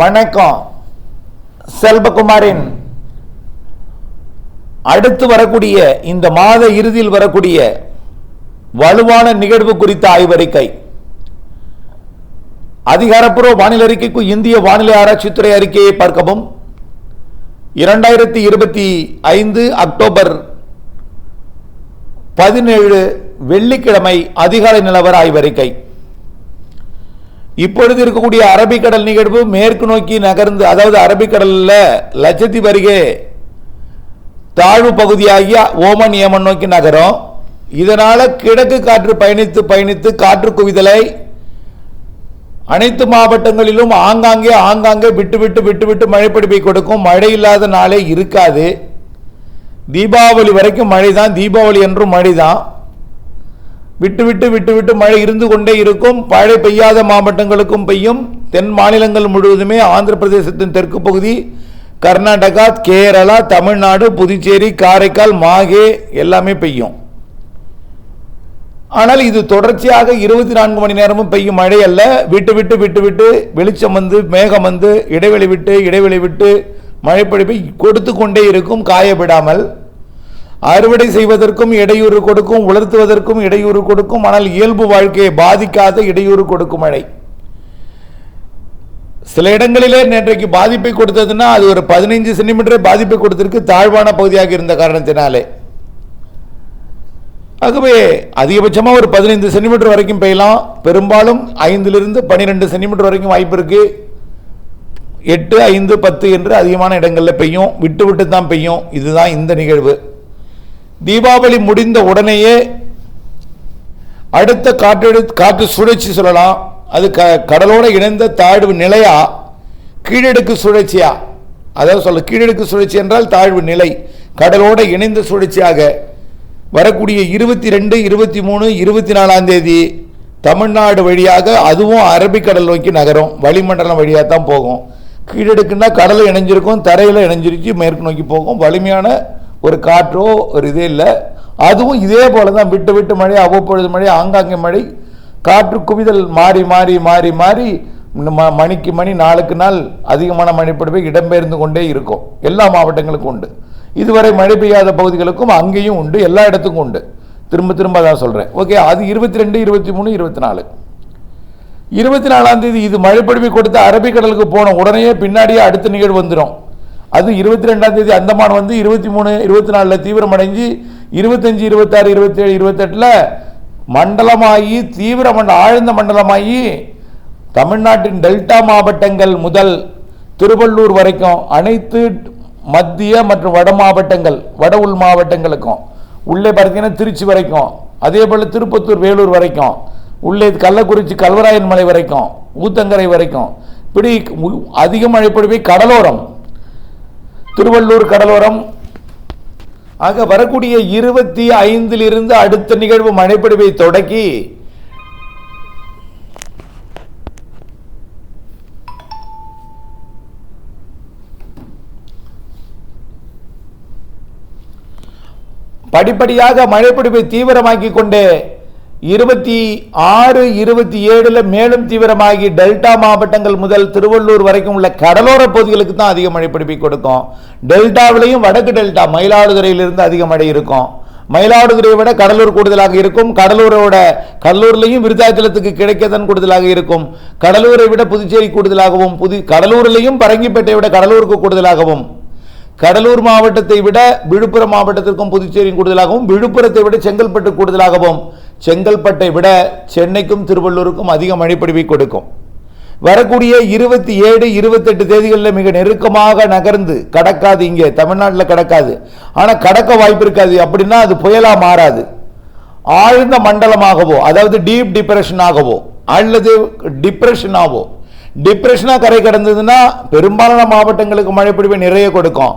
வணக்கம். செல்வகுமாரின் அடுத்து வரக்கூடிய இந்த மாத இறுதியில் வரக்கூடிய வலுவான நிகழ்வு குறித்த ஆய்வறிக்கை. அதிகாரப்பூர்வ வானிலை அறிக்கைக்கு இந்திய வானிலை ஆராய்ச்சித்துறை அறிக்கையை பார்க்கவும். இரண்டாயிரத்தி இருபத்தி ஐந்து அக்டோபர் பதினேழு வெள்ளிக்கிழமை அதிகாலை நிலவர ஆய்வறிக்கை இப்பொழுது இருக்கக்கூடிய அரபிக்கடல் நிகழ்வு மேற்கு நோக்கி நகர்ந்து அதாவது அரபிக்கடல்ல லட்சத்தீவு அருகே தாழ்வு பகுதியாகிய ஓமன் ஏமன் நோக்கி நகரும். இதனால் கிழக்கு காற்று பயணித்து பயணித்து காற்று குவிதலை அனைத்து மாவட்டங்களிலும் ஆங்காங்கே ஆங்காங்கே விட்டு விட்டு விட்டு விட்டு மழை பிடிப்பை கொடுக்கும். மழை இல்லாத நாளே இருக்காது. தீபாவளி வரைக்கும் மழை தான் தீபாவளி என்றும் மழை தான் விட்டு விட்டு விட்டு விட்டு மழை இருந்து கொண்டே இருக்கும். மழை பெய்யாத மாவட்டங்களுக்கும் பெய்யும். தென் மாநிலங்கள் முழுவதுமே ஆந்திர பிரதேசத்தின் தெற்கு பகுதி கர்நாடகா கேரளா தமிழ்நாடு புதுச்சேரி காரைக்கால் மாகே எல்லாமே பெய்யும். ஆனால் இது தொடர்ச்சியாக இருபத்தி நான்கு மணி நேரமும் பெய்யும் மழை அல்ல விட்டு விட்டு விட்டு விட்டு வெளிச்சம் வந்து மேகம் வந்து இடைவெளி விட்டு இடைவெளி விட்டு மழைப்பொழிப்பை கொடுத்து கொண்டே இருக்கும் காய விடாமல் அறுவடை செய்வதற்கும் இடையூறு கொடுக்கும் உலர்த்துவதற்கும் இடையூறு கொடுக்கும் ஆனால் இயல்பு வாழ்க்கையை பாதிக்காத இடையூறு கொடுக்கும் மழை. சில இடங்களிலே நேற்றைக்கு பாதிப்பை கொடுத்ததுன்னா அது ஒரு பதினைஞ்சு சென்டிமீட்டர் பாதிப்பை கொடுத்திருக்கு தாழ்வான பகுதியாக இருந்த காரணத்தினாலே. ஆகவே அதிகபட்சமாக ஒரு பதினைந்து சென்டிமீட்டர் வரைக்கும் பெய்யலாம். பெரும்பாலும் ஐந்திலிருந்து பன்னிரெண்டு சென்டிமீட்டர் வரைக்கும் வாய்ப்பு இருக்கு. எட்டு ஐந்து பத்து என்று அதிகமான இடங்களில் பெய்யும். விட்டு விட்டு தான் பெய்யும். இதுதான் இந்த நிகழ்வு. தீபாவளி முடிந்த உடனேயே அடுத்த காற்றெடு காற்று சுழற்சி சொல்லலாம். அது க கடலோடு இணைந்த தாழ்வு நிலையா? கீழடுக்கு சுழற்சியா? அதாவது சொல்ல கீழடுக்கு சுழற்சி என்றால் தாழ்வு நிலை. கடலோடு இணைந்த சுழற்சியாக வரக்கூடிய இருபத்தி ரெண்டு இருபத்தி மூணு இருபத்தி நாலாம் தேதி தமிழ்நாடு வழியாக அதுவும் அரபிக்கடல் நோக்கி நகரும். வளிமண்டலம் வழியாக தான் போகும். கீழடுக்குன்னா கடலை இணைஞ்சிருக்கும் தரையில் இணைஞ்சிருச்சு மேற்கு நோக்கி போகும். வலிமையான ஒரு காற்றோ ஒரு இதே இல்லை. அதுவும் இதே போல தான் விட்டு விட்டு மழை அவ்வப்பொழுது மழை ஆங்காங்கே மழை. காற்று குவிதல் மாறி மாறி மாறி மாறி ம- மணிக்கு மணி நாளுக்கு நாள் அதிகமான மழைப்பொழிவை இடம்பெயர்ந்து கொண்டே இருக்கும். எல்லா மாவட்டங்களுக்கும் உண்டு. இதுவரை மழை பெய்யாத பகுதிகளுக்கும் அங்கேயும் உண்டு எல்லா இடத்துக்கும் உண்டு. திரும்ப திரும்ப அதான் சொல்கிறேன் ஓகே அது இருபத்தி ரெண்டு இருபத்தி மூணு இருபத்தி நாலு இருபத்தி நாலாம் தேதி இது மழைப்பொழிவு கொடுத்து அரபிக்கடலுக்கு போன உடனே பின்னாடியே அடுத்த நிகழ்வு வந்துடும். அது இருபத்தி ரெண்டாம் தேதி அந்தமான் வந்து இருபத்தி மூணு இருபத்தி நாலில் தீவிரமடைஞ்சு இருபத்தஞ்சி இருபத்தாறு இருபத்தேழு இருபத்தெட்டில் மண்டலமாகி தீவிர மண்ட ஆழ்ந்த மண்டலமாகி தமிழ்நாட்டின் டெல்டா மாவட்டங்கள் முதல் திருவள்ளூர் வரைக்கும் அனைத்து மத்திய மற்றும் வட மாவட்டங்கள் வட உள் மாவட்டங்களுக்கும் உள்ளே பார்த்தீங்கன்னா திருச்சி வரைக்கும் அதே போல் திருப்பத்தூர் வேலூர் வரைக்கும் உள்ளே கள்ளக்குறிச்சி கல்வராயன் மலை வரைக்கும் ஊத்தங்கரை வரைக்கும் இப்படி அதிக மழை பொழிவை கடலோரம் திருவள்ளூர் கடலோரம். ஆக வரக்கூடிய இருபத்தி ஐந்திலிருந்து அடுத்த நிகழ்வு மழைப்பொழிவை தொடக்கி படிப்படியாக மழைப்பிடிப்பை தீவிரமாக்கி கொண்டு இருபத்தி ஆறு இருபத்தி ஏழில் மேலும் தீவிரமாகி டெல்டா மாவட்டங்கள் முதல் திருவள்ளூர் வரைக்கும் உள்ள கடலோர பகுதிகளுக்கு தான் அதிக மழைப்பிடிப்பை கொடுக்கும். டெல்டாவிலையும் வடக்கு டெல்டா மயிலாடுதுறையிலிருந்து அதிக மழை இருக்கும். மயிலாடுதுறையை விட கடலூர் கூடுதலாக இருக்கும். கடலூரோட கடலூர்லையும் விருத்தாச்சலத்துக்கு கிடைக்கதன் கூடுதலாக இருக்கும். கடலூரை விட புதுச்சேரி கூடுதலாகவும் புது கடலூரிலையும் பரங்கிப்பேட்டையை விட கடலூருக்கு கூடுதலாகவும். கடலூர் மாவட்டத்தை விட விழுப்புரம் மாவட்டத்திற்கும் புதுச்சேரியும் கூடுதலாகவும் விழுப்புரத்தை விட செங்கல்பட்டு கூடுதலாகவும். செங்கல்பட்டை விட சென்னைக்கும் திருவள்ளூருக்கும் அதிக மழைப்பொழிவை கொடுக்கும். வரக்கூடிய இருபத்தி ஏழு இருபத்தெட்டு தேதிகளில் மிக நெருக்கமாக நகர்ந்து கடக்காது இங்கே. தமிழ்நாட்டில் கடக்காது. ஆனால் கடக்க வாய்ப்பு இருக்காது. அப்படின்னா அது புயலாக மாறாது. ஆழ்ந்த மண்டலமாகவோ அதாவது டீப் டிப்ரெஷனாகவோ அல்லது டிப்ரெஷனாகவோ டிப்ரெஷனாக கரை கடந்ததுன்னா பெரும்பாலான மாவட்டங்களுக்கு மழைப்பொழிவை நிறைய கொடுக்கும்.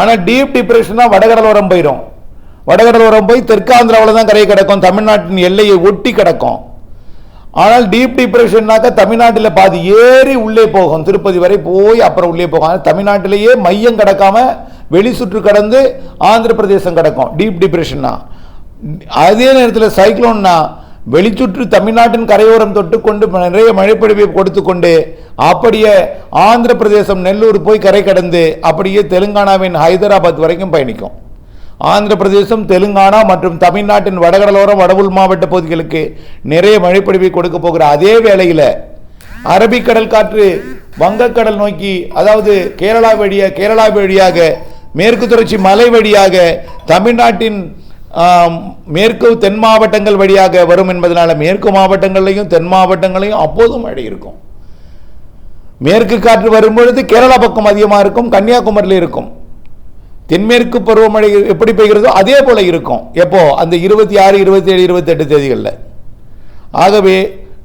ஆனால் டீப் டிப்ரெஷனாக வடகடலோரம் போயிடும் வடகடலோரம் போய் தெற்காந்திராவில் தான் கரை கிடக்கும். தமிழ்நாட்டின் எல்லையை ஒட்டி கிடக்கும். ஆனால் டீப் டிப்ரெஷன்னாக்க தமிழ்நாட்டில் பாதி ஏறி உள்ளே போகும். திருப்பதி வரை போய் அப்புறம் உள்ளே போகும். ஆனால் தமிழ்நாட்டிலேயே மையம் கிடக்காம வெளி சுற்று கடந்து ஆந்திர பிரதேசம் கிடக்கும். டீப் டிப்ரெஷன்னா அதே நேரத்தில் சைக்ளோன்னா வெளிச்சுற்று தமிழ்நாட்டின் கரையோரம் தொட்டுக்கொண்டு நிறைய மழைப்பொழிவை கொடுத்து கொண்டு அப்படியே ஆந்திர பிரதேசம் நெல்லூர் போய் கரை கடந்து அப்படியே தெலுங்கானாவின் ஹைதராபாத் வரைக்கும் பயணிக்கும். ஆந்திர பிரதேசம் தெலுங்கானா மற்றும் தமிழ்நாட்டின் வடகடலோரம் வடவுள் மாவட்ட பகுதிகளுக்கு நிறைய மழைப்பொழிவை கொடுக்க போகிற அதே வேளையில் அரபிக்கடல் காற்று வங்கக்கடல் நோக்கி அதாவது கேரளா வழியாக கேரளா வழியாக மேற்கு தொடர்ச்சி மலை வழியாக தமிழ்நாட்டின் மேற்கு தென் மாவட்டங்கள் வழியாக வரும் என்பதனால மேற்கு மாவட்டங்களையும் தென் மாவட்டங்களையும் அப்போதும் மழை இருக்கும். மேற்கு காற்று வரும்பொழுது கேரளா பக்கம் அதிகமாக இருக்கும் கன்னியாகுமரியில் இருக்கும். தென்மேற்கு பருவமழை எப்படி பெய்கிறதோ அதே போல இருக்கும். எப்போ? அந்த இருபத்தி ஆறு இருபத்தி ஏழு இருபத்தெட்டு தேதிகளில். ஆகவே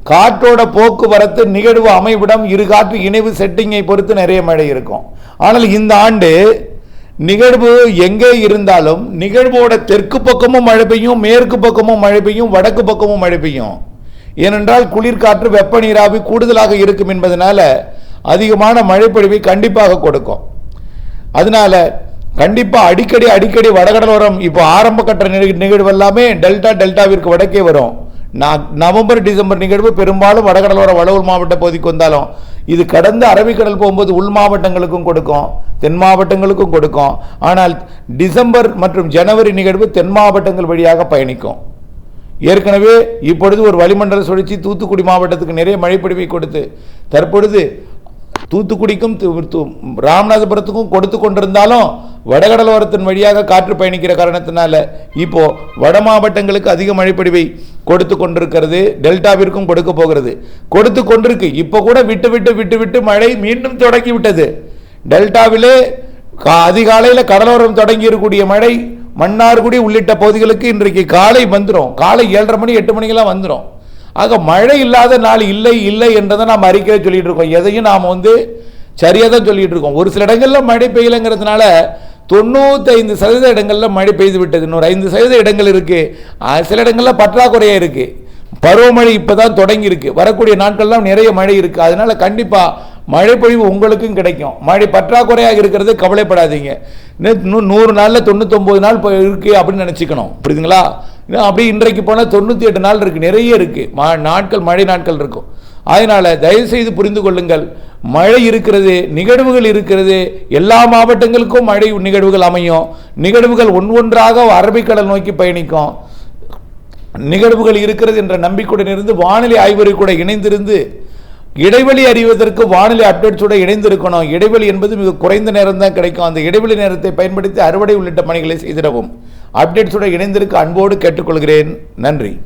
காற்றோட போக்குவரத்து நிகழ்வு அமைவிடம் இரு காற்று இணைவு செட்டிங்கை பொறுத்து நிறைய மழை இருக்கும். ஆனால் இந்த ஆண்டு நிகழ்வு எங்கே இருந்தாலும் நிகழ்வோட தெற்கு பக்கமும் மழை பெய்யும் மேற்கு பக்கமும் மழை பெய்யும் வடக்கு பக்கமும் மழை பெய்யும். ஏனென்றால் குளிர்காற்று வெப்ப நீராவி கூடுதலாக இருக்கும் என்பதனால அதிகமான மழைப்பொழிவை கண்டிப்பாக கொடுக்கும். அதனால கண்டிப்பாக அடிக்கடி அடிக்கடி வடகடலோரம் இப்போ ஆரம்ப கட்ட நிக- நிகழ்வு எல்லாமே டெல்டா டெல்டாவிற்கு வடக்கே வரும். நா- நவம்பர் டிசம்பர் நிகழ்வு பெரும்பாலும் வடகடலோர வடவுள் மாவட்ட பகுதிக்கு வந்தாலும் இது கடந்து அரபிக்கடல் போகும்போது உள் மாவட்டங்களுக்கும் கொடுக்கும் தென் மாவட்டங்களுக்கும் கொடுக்கும். ஆனால் டிசம்பர் மற்றும் ஜனவரி நிகழ்வு தென் மாவட்டங்கள் வழியாக பயணிக்கும். ஏற்கனவே இப்பொழுது ஒரு வளிமண்டல சுழற்சி தூத்துக்குடி மாவட்டத்துக்கு நிறைய மழைப்பொழிவை கொடுத்து தற்பொழுது தூத்துக்குடிக்கும் ராமநாதபுரத்துக்கும் கொடுத்து கொண்டிருந்தாலும் வடகடலோரத்தின் வழியாக காற்று பயணிக்கிற காரணத்தினால இப்போ வட மாவட்டங்களுக்கு அதிக மழைப்பொழிவை கொடுத்து கொண்டிருக்கிறது. டெல்டாவிற்கும் கொடுக்க போகிறது. கொடுத்து கொண்டிருக்கு. இப்போ கூட விட்டு விட்டு விட்டு விட்டு மழை மீண்டும் தொடங்கி விட்டது. டெல்டாவிலே கா- அதிகாலையில் கடலோரம் தொடங்கி இருக்கக்கூடிய மழை மன்னார்குடி உள்ளிட்ட பகுதிகளுக்கு இன்றைக்கு காலை வந்துடும் காலை ஏழரை மணி எட்டு மணிக்கெல்லாம் வந்துடும் ஆக மழை இல்லாத நாள் இல்லை இல்லை என்றதை நாம் அறிக்கையை சொல்லிட்டு இருக்கோம். எதையும் நாம் வந்து சரியாக தான் சொல்லிட்டு இருக்கோம். ஒரு சில இடங்களில் மழை பெய்யலைங்கிறதுனால தொண்ணூத்தைந்து சதவீத இடங்களில் மழை பெய்து விட்டது. இன்னொரு ஐந்து சதவீத இடங்கள் இருக்குது சில இடங்களில் பற்றாக்குறையாக இருக்குது பருவமழை இப்போ தான் தொடங்கியிருக்கு. வரக்கூடிய நாட்கள்லாம் நிறைய மழை இருக்குது அதனால் கண்டிப்பாக மழை பொழிவு உங்களுக்கும் கிடைக்கும். மழை பற்றாக்குறையாக இருக்கிறது கவலைப்படாதீங்க. இன்னும் இன்னும் நூறு நாளில் தொண்ணூத்தொம்பது நாள் இப்போ இருக்குது அப்படின்னு நினச்சிக்கணும். புரியுதுங்களா? அப்படியே இன்றைக்கு போனால் தொண்ணூற்றி எட்டு நாள் இருக்குது நிறைய இருக்குது மா நாட்கள் மழை நாட்கள் இருக்கும். அதனால் தயவு செய்து புரிந்து கொள்ளுங்கள் மழை இருக்கிறது நிகழ்வுகள் இருக்கிறது எல்லா மாவட்டங்களுக்கும் மழை நிகழ்வுகள் அமையும். நிகழ்வுகள் ஒன்றொன்றாக அரபிக்கடல் நோக்கி பயணிக்கும். நிகழ்வுகள் இருக்கிறது என்ற நம்பிக்கையுடன் இருந்து வானிலை ஆய்வறை கூட இணைந்திருந்து இடைவெளி அறிவதற்கு வானிலை அப்டேட்ஸோடு இணைந்திருக்கணும். இடைவெளி என்பது மிக குறைந்த நேரம் தான் கிடைக்கும். அந்த இடைவெளி நேரத்தை பயன்படுத்தி அறுவடை உள்ளிட்ட பணிகளை செய்திடவும். அப்டேட்ஸோட இணைந்திருக்க அன்போடு கேட்டுக்கொள்கிறேன். நன்றி.